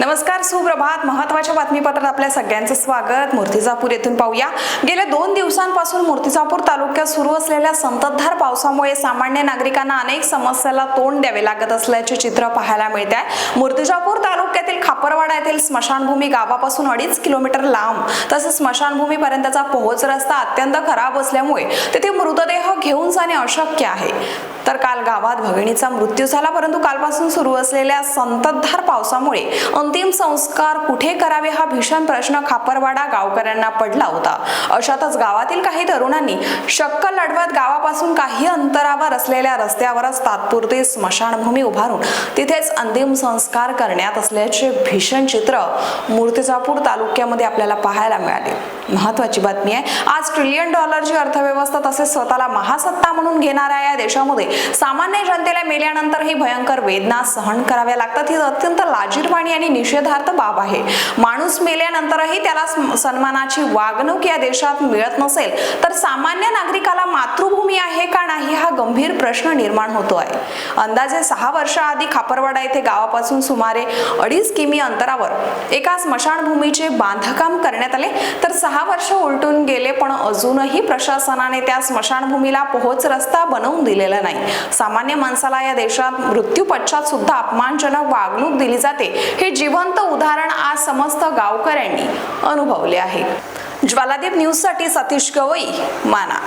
नमस्कार सुप्रभात. महत्त्वाच्या बातमीपत्रात आपल्या सगळ्यांचं स्वागत. मूर्तिजापूर येथून पाहूया. गेल्या दोन दिवसांपासून मूर्तिजापूर तालुक्यात सुरू असलेल्या संततधार पावसामुळे सामान्य नागरिकांना अनेक समस्याला तोंड द्यावे लागत असल्याचे चित्र पाहायला मिळते आहे मूर्तिजापूर तालुक्यातील खापरवाडा येथील स्मशानभूमी गावापासून अडीच किलोमीटर लांब तसेच स्मशानभूमीपर्यंतचा पोहोच रस्ता अत्यंत खराब असल्यामुळे तेथे मृतदेह घेऊन जाणे अशक्य आहे. तर काल गावात भगिनीचा मृत्यू झाला परंतु कालपासून सुरू असलेल्या संततधार पावसामुळे अंतिम संस्कार कुठे करावे हा भीषण प्रश्न खापरवाडा गावकऱ्यांना पडला होता. अशातच गावातील काही तरुणांनी शक्क लढवत गावापासून काही अंतरावर असलेल्या रस्त्यावरच तात्पुरते स्मशानभूमी उभारून तिथेच अंतिम संस्कार करण्यात असल्याचे भीषण चित्र मूर्तिजापूर तालुक्यामध्ये आपल्याला पाहायला मिळाले. महत्वाची बातमी आहे. आज ट्रिलियन डॉलरची अर्थव्यवस्था तसेच स्वतःला महासत्ता म्हणून घेणाऱ्या या देशामध्ये सामान्य जनतेला मेल्यानंतरही भयंकर वेदना सहन कराव्या लागतात. ही अत्यंत लाजीरवाणी आणि निषेधार्थ बाब आहे. माणूस मेल्यानंतरही त्याला सन्मानाची वागणूक या देशात मिळत नसेल तर सामान्य नागरिकाला मात्र आहे का नाही हा गंभीर प्रश्न निर्माण होतो आहे अंदाजे सहा वर्षाआधी खापरवाडा येथे गावापासून सुमारे अडीच किमी अंतरावर एका स्मशानभूमीचे बांधकाम करण्यात आले. तर सहा वर्ष उलटून गेले पण अजूनही प्रशासनाने त्या स्मशानभूमीला पोहोच रस्ता बनवून दिलेला नाही. सामान्य माणसाला या देशात मृत्यू पश्चात सुद्धा अपमानजनक वागणूक दिली जाते. हे जिवंत उदाहरण आज समस्त गावकऱ्यांनी अनुभवले आहे. ज्वालादीप न्यूजसाठी सतीश गवई माना.